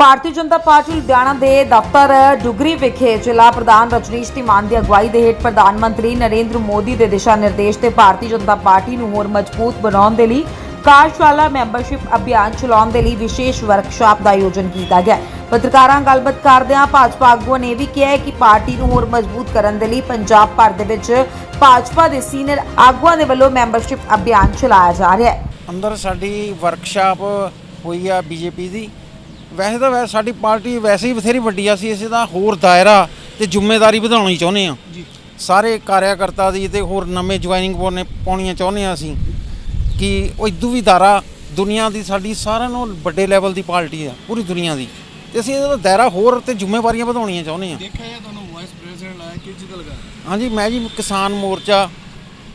Bharatiya Janata party Ludhiana ਦੇ ਦਫ਼ਤਰ ਡੁਗਰੀ ਵਿਖੇ ਜ਼ਿਲ੍ਹਾ ਪ੍ਰਧਾਨ ਰਜਨੀਸ਼ ਧੀਮਾਨ ਦੀ ਅਗਵਾਈ ਦੇ ਹੇਠ ਪ੍ਰਧਾਨ ਮੰਤਰੀ ਨਰਿੰਦਰ ਮੋਦੀ ਦੇ ਦਿਸ਼ਾ ਨਿਰਦੇਸ਼ ਤੇ ਭਾਰਤੀ ਜਨਤਾ ਪਾਰਟੀ ਨੂੰ ਹੋਰ ਮਜ਼ਬੂਤ ਬਣਾਉਣ ਦੇ ਲਈ ਕਾਰਜਸ਼ਾਲਾ ਮੈਂਬਰਸ਼ਿਪ ਅਭਿਆਨ ਚਲਾਉਣ ਦੇ ਲਈ ਵਿਸ਼ੇਸ਼ ਵਰਕਸ਼ਾਪ ਦਾ ਆਯੋਜਨ ਕੀਤਾ ਗਿਆ ਪੱਤਰਕਾਰਾਂ ਗੱਲਬਾਤ ਕਰਦਿਆਂ ਭਾਜਪਾ ਆਗੂਆਂ ਨੇ ਇਹ ਵੀ ਕਿਹਾ ਕਿ ਪਾਰਟੀ ਨੂੰ ਹੋਰ ਮਜ਼ਬੂਤ ਕਰਨ ਦੇ ਲਈ ਪੰਜਾਬ ਭਰ ਦੇ ਵਿੱਚ ਭਾਜਪਾ ਦੇ ਸੀਨੀਅਰ ਆਗੂਆਂ ਦੇ ਵੱਲੋਂ ਮੈਂਬਰਸ਼ਿਪ ਅਭਿਆਨ ਚਲਾਇਆ ਜਾ ਰਿਹਾ ਹੈ। ਅੰਦਰ ਸਾਡੀ ਵਰਕਸ਼ਾਪ ਹੋਈ ਆ ਬੀਜੇਪੀ ਦੀ। ਵੈਸੇ ਤਾਂ ਵੈਸੇ ਸਾਡੀ ਪਾਰਟੀ ਵੈਸੇ ਹੀ ਬਥੇਰੀ ਵੱਡੀ ਆ ਸੀ ਇਸੇ ਦਾ ਹੋਰ ਦਾਇਰਾ ਤੇ ਜ਼ਿੰਮੇਵਾਰੀ ਵਧਾਉਣੀ ਚਾਹੁੰਦੇ ਆ ਸਾਰੇ ਕਾਰਿਆਕਰਤਾ ਦੀ ਤੇ ਹੋਰ ਨਵੇਂ ਜੁਆਇਨਿੰਗ ਪਾਉਣੇ ਪਾਉਣੀਆਂ ਚਾਹੁੰਦੇ ਆ ਅਸੀਂ ਕਿ ਉਹ ਇਦੋਂ ਵੀ ਦਾਇਰਾ ਦੁਨੀਆ ਦੀ ਸਾਡੀ ਸਾਰਿਆਂ ਨਾਲੋਂ ਵੱਡੇ ਲੈਵਲ ਦੀ ਪਾਰਟੀ ਆ ਪੂਰੀ ਦੁਨੀਆ ਦੀ। ਤੇ ਅਸੀਂ ਇਹਦਾ ਦਾਇਰਾ ਹੋਰ ਤੇ ਜ਼ਿੰਮੇਵਾਰੀਆਂ ਵਧਾਉਣੀਆਂ ਚਾਹੁੰਦੇ ਆ ਦੇਖਿਆ ਤੁਹਾਨੂੰ ਵਾਈਸ ਪ੍ਰੈਜ਼ੀਡੈਂਟ ਲਾਇਆ ਲਗਾ ਹਾਂਜੀ ਮੈਂ ਜੀ ਕਿਸਾਨ ਮੋਰਚਾ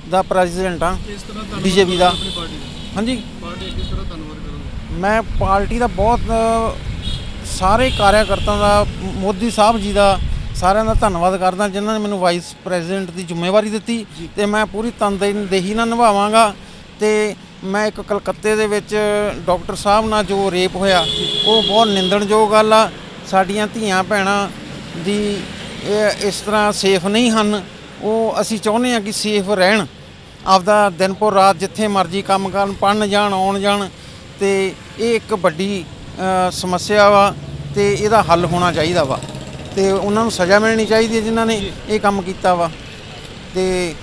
ਦਾ ਪ੍ਰੈਜ਼ੀਡੈਂਟ ਆ ਕਿਸ ਤਰ੍ਹਾਂ ਧੰਨਵਾਦ BJP ਦਾ। ਹਾਂਜੀ। ਪਾਰਟੀ ਕਿਸ ਤਰ੍ਹਾਂ ਕਰੋਗੇ ਮੈਂ ਪਾਰਟੀ ਦਾ ਬਹੁਤ ਸਾਰੇ ਕਾਰਿਆਕਰਤਾਵਾਂ ਦਾ ਮੋਦੀ ਸਾਹਿਬ ਜੀ ਦਾ ਸਾਰਿਆਂ ਦਾ ਧੰਨਵਾਦ ਕਰਦਾ ਜਿਨ੍ਹਾਂ ਨੇ ਮੈਨੂੰ ਵਾਈਸ ਪ੍ਰੈਜ਼ੀਡੈਂਟ ਦੀ ਜ਼ਿੰਮੇਵਾਰੀ ਦਿੱਤੀ ਤੇ ਮੈਂ ਪੂਰੀ ਤਨਦੇਹੀ ਨਾਲ ਨਿਭਾਵਾਂਗਾ। ਤੇ ਮੈਂ ਇੱਕ ਕਲਕੱਤੇ ਦੇ ਵਿੱਚ ਡਾਕਟਰ ਸਾਹਿਬ ਨਾਲ ਜੋ ਰੇਪ ਹੋਇਆ ਉਹ ਬਹੁਤ ਨਿੰਦਣਯੋਗ ਗੱਲ ਆ। ਸਾਡੀਆਂ ਧੀਆਂ ਭੈਣਾਂ ਦੀ ਇਸ ਤਰ੍ਹਾਂ ਸੇਫ ਨਹੀਂ ਹਨ। ਉਹ ਅਸੀਂ ਚਾਹੁੰਦੇ ਹਾਂ ਕਿ ਸੇਫ ਰਹਿਣ। ਆਪਦਾ ਦਿਨਪੁਰ ਰਾਤ ਜਿੱਥੇ ਮਰਜ਼ੀ ਕੰਮ ਕਰਨ ਪੜਨ ਜਾਣ ਆਉਣ ਜਾਣ। ਤੇ ਇਹ ਇੱਕ ਵੱਡੀ ਸਮੱਸਿਆ ਵਾ ਤੇ ਇਹਦਾ ਹੱਲ ਹੋਣਾ ਚਾਹੀਦਾ ਵਾ। ਤੇ ਉਹਨਾਂ ਨੂੰ ਸਜ਼ਾ ਮਿਲਣੀ ਚਾਹੀਦੀ ਹੈ ਜਿਨ੍ਹਾਂ ਨੇ ਇਹ ਕੰਮ ਕੀਤਾ ਵਾ। ਤੇ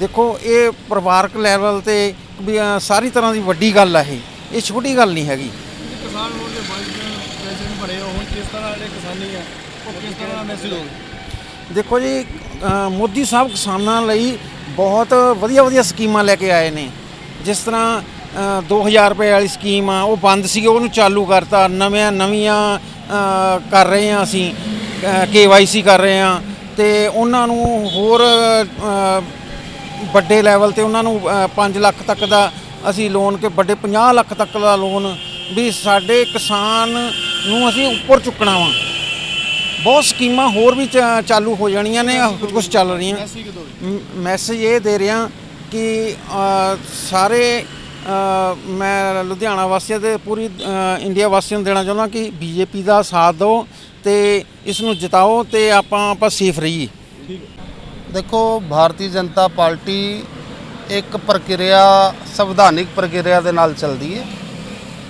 ਦੇਖੋ ਇਹ ਪਰਿਵਾਰਕ ਲੈਵਲ ਤੇ ਵੀ ਸਾਰੀ ਤਰ੍ਹਾਂ ਦੀ ਵੱਡੀ ਗੱਲ ਆ ਇਹ। ਇਹ ਛੋਟੀ ਗੱਲ ਨਹੀਂ ਹੈਗੀ। ਤੁਸੀਂ ਕਿਸਾਨ ਮੋਰਚੇ ਦੇ ਵਾਈਸ ਪ੍ਰੈਜ਼ੀਡੈਂਟ ਬਣੇ ਹੋ ਹੁਣ ਕਿਸ ਤਰ੍ਹਾਂ ਜਿਹੜੇ ਕਿਸਾਨੀ ਆ ਉਹ ਕਿਸ ਤਰ੍ਹਾਂ ਮੈਸੇਜ ਹੋਵੇ ਦੇਖੋ ਜੀ ਮੋਦੀ ਸਾਹਿਬ ਕਿਸਾਨਾਂ ਲਈ ਬਹੁਤ ਵਧੀਆ ਵਧੀਆ ਸਕੀਮਾਂ ਲੈ ਕੇ ਆਏ ਨੇ। ਜਿਸ ਤਰ੍ਹਾਂ 2000 ਰੁਪਏ ਵਾਲੀ ਸਕੀਮ ਆ ਉਹ ਬੰਦ ਸੀ ਉਹਨੂੰ ਚਾਲੂ ਕਰਤਾ ਨਵੀਆਂ ਨਵੀਆਂ ਕਰ ਰਹੇ ਆ ਅਸੀਂ ਕੇਵਾਈਸੀ ਕਰ ਰਹੇ ਆ ਤੇ ਉਹਨਾਂ ਨੂੰ ਹੋਰ ਵੱਡੇ ਲੈਵਲ ਤੇ ਉਹਨਾਂ ਨੂੰ 5 ਲੱਖ ਤੱਕ ਦਾ ਅਸੀਂ ਲੋਨ ਕੇ ਵੱਡੇ 50 ਲੱਖ ਤੱਕ ਦਾ ਲੋਨ ਵੀ ਸਾਡੇ ਕਿਸਾਨ ਨੂੰ ਅਸੀਂ ਉੱਪਰ ਚੁੱਕਣਾ ਵਾ। ਬਹੁਤ ਸਕੀਮਾਂ ਹੋਰ ਵੀ ਚਾਲੂ ਹੋ ਜਾਣੀਆਂ ਨੇ ਕੁਝ ਚੱਲ ਰਹੀਆਂ। ਮੈਸੇਜ ਇਹ ਦੇ ਰਿਹਾ ਕਿ ਸਾਰੇ ਮੈਂ ਲੁਧਿਆਣਾ ਵਾਸੀਆਂ ਤੇ ਪੂਰੀ ਇੰਡੀਆ ਵਾਸੀਆਂ ਨੂੰ ਦੇਣਾ ਚਾਹੁੰਦਾ ਕਿ ਬੀਜੇਪੀ ਦਾ ਸਾਥ ਦਿਓ ਤੇ ਇਸ ਨੂੰ ਜਿਤਾਓ ਤੇ ਆਪਾਂ ਆਪਾਂ ਸੇਫ ਰਹੀਏ। ਦੇਖੋ, ਭਾਰਤੀ ਜਨਤਾ ਪਾਰਟੀ ਇੱਕ ਪ੍ਰਕਿਰਿਆ, ਸੰਵਿਧਾਨਿਕ ਪ੍ਰਕਿਰਿਆ ਦੇ ਨਾਲ ਚੱਲਦੀ ਹੈ।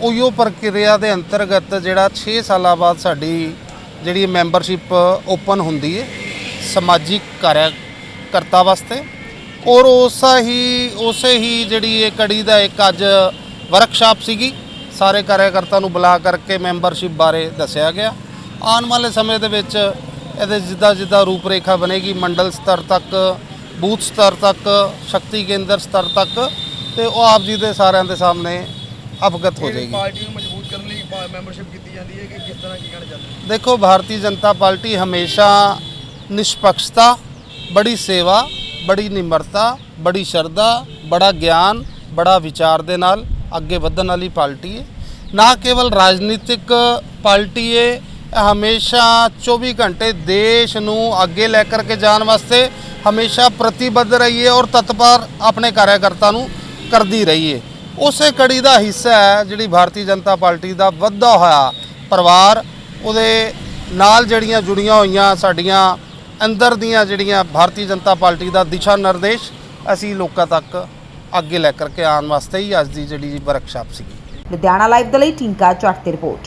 ਉਹੀਓ ਪ੍ਰਕਿਰਿਆ ਦੇ ਅੰਤਰਗਤ ਜਿਹੜਾ 6 ਸਾਲਾਂ ਬਾਅਦ ਸਾਡੀ ਜਿਹੜੀ ਮੈਂਬਰਸ਼ਿਪ ਓਪਨ ਹੁੰਦੀ ਹੈ, ਸਮਾਜਿਕ ਕਾਰਿਆਕਰਤਾ ਵਾਸਤੇ ਔਰ ਉਸਾ ਹੀ ਉਸੇ ਹੀ ਜਿਹੜੀ ਇਹ ਕੜੀ ਦਾ ਇੱਕ ਅੱਜ ਵਰਕਸ਼ਾਪ ਸੀਗੀ। ਸਾਰੇ ਕਾਰਿਆਕਰਤਾ ਨੂੰ ਬੁਲਾ ਕਰਕੇ ਮੈਂਬਰਸ਼ਿਪ ਬਾਰੇ ਦੱਸਿਆ ਗਿਆ। ਆਉਣ ਵਾਲੇ ਸਮੇਂ ਦੇ ਵਿੱਚ ਇਹਦੇ ਜਿੱਦਾਂ ਜਿੱਦਾਂ ਰੂਪਰੇਖਾ ਬਣੇਗੀ ਮੰਡਲ ਸਤਰ ਤੱਕ ਬੂਥ ਸਤਰ ਤੱਕ ਸ਼ਕਤੀ ਕੇਂਦਰ ਸਤਰ ਤੱਕ ਤੇ ਉਹ ਆਪ ਜੀ ਦੇ ਸਾਰਿਆਂ ਦੇ ਸਾਹਮਣੇ ਅਵਗਤ ਹੋ ਜਾਏਗੀ। ਪਾਰਟੀ ਨੂੰ ਮਜ਼ਬੂਤ ਕਰਨ ਲਈ ਮੈਂਬਰਸ਼ਿਪ ਕੀਤੀ ਜਾਂਦੀ ਹੈ ਕਿ ਕਿਸ ਤਰ੍ਹਾਂ ਕੀ ਕਹਿਣਾ ਚਾਹੁੰਦੇ ਦੇਖੋ ਭਾਰਤੀ ਜਨਤਾ ਪਾਰਟੀ ਹਮੇਸ਼ਾ ਨਿਸ਼ਪਕਸ਼ਤਾ ਬੜੀ ਸੇਵਾ ਬੜੀ ਨਿਮਰਤਾ, ਬੜੀ ਸ਼ਰਧਾ, ਬੜਾ ਗਿਆਨ, ਬੜਾ ਵਿਚਾਰ ਦੇ ਨਾਲ ਅੱਗੇ ਵਧਣ ਵਾਲੀ ਪਾਰਟੀ ਹੈ ਨਾ ਕੇਵਲ ਰਾਜਨੀਤਿਕ ਪਾਰਟੀ ਹੈ ਹਮੇਸ਼ਾ 24 ਘੰਟੇ ਦੇਸ਼ ਨੂੰ ਅੱਗੇ ਲੈ ਕਰਕੇ ਜਾਣ ਵਾਸਤੇ ਹਮੇਸ਼ਾ ਪ੍ਰਤੀਬੱਧ ਰਹੀ ਹੈ ਔਰ ਤਤਪਰ ਆਪਣੇ ਕਾਰਿਆਕਰਤਾ ਨੂੰ ਕਰਦੀ ਰਹੀ ਹੈ ਉਸੇ ਕੜੀ ਦਾ ਹਿੱਸਾ ਹੈ ਜਿਹੜੀ ਭਾਰਤੀ ਜਨਤਾ ਪਾਰਟੀ ਦਾ ਵੱਧਦਾ ਹੋਇਆ ਪਰਿਵਾਰ, ਉਹਦੇ ਨਾਲ ਜਿਹੜੀਆਂ ਜੁੜੀਆਂ ਹੋਈਆਂ ਸਾਡੀਆਂ ਅੰਦਰ ਦੀਆਂ ਜਿਹੜੀਆਂ ਭਾਰਤੀ ਜਨਤਾ ਪਾਰਟੀ ਦਾ ਦਿਸ਼ਾ ਨਿਰਦੇਸ਼ ਅਸੀਂ ਲੋਕਾਂ ਤੱਕ ਅੱਗੇ ਲੈ ਕਰਕੇ ਆਉਣ ਵਾਸਤੇ ਹੀ ਅੱਜ ਦੀ ਜਿਹੜੀ ਵਰਕਸ਼ਾਪ ਸੀਗੀ। ਲੁਧਿਆਣਾ ਲਾਈਵ ਦੇ ਲਈ ਟਿੰਕਾ ਚੱਟ ਦੀ ਰਿਪੋਰਟ।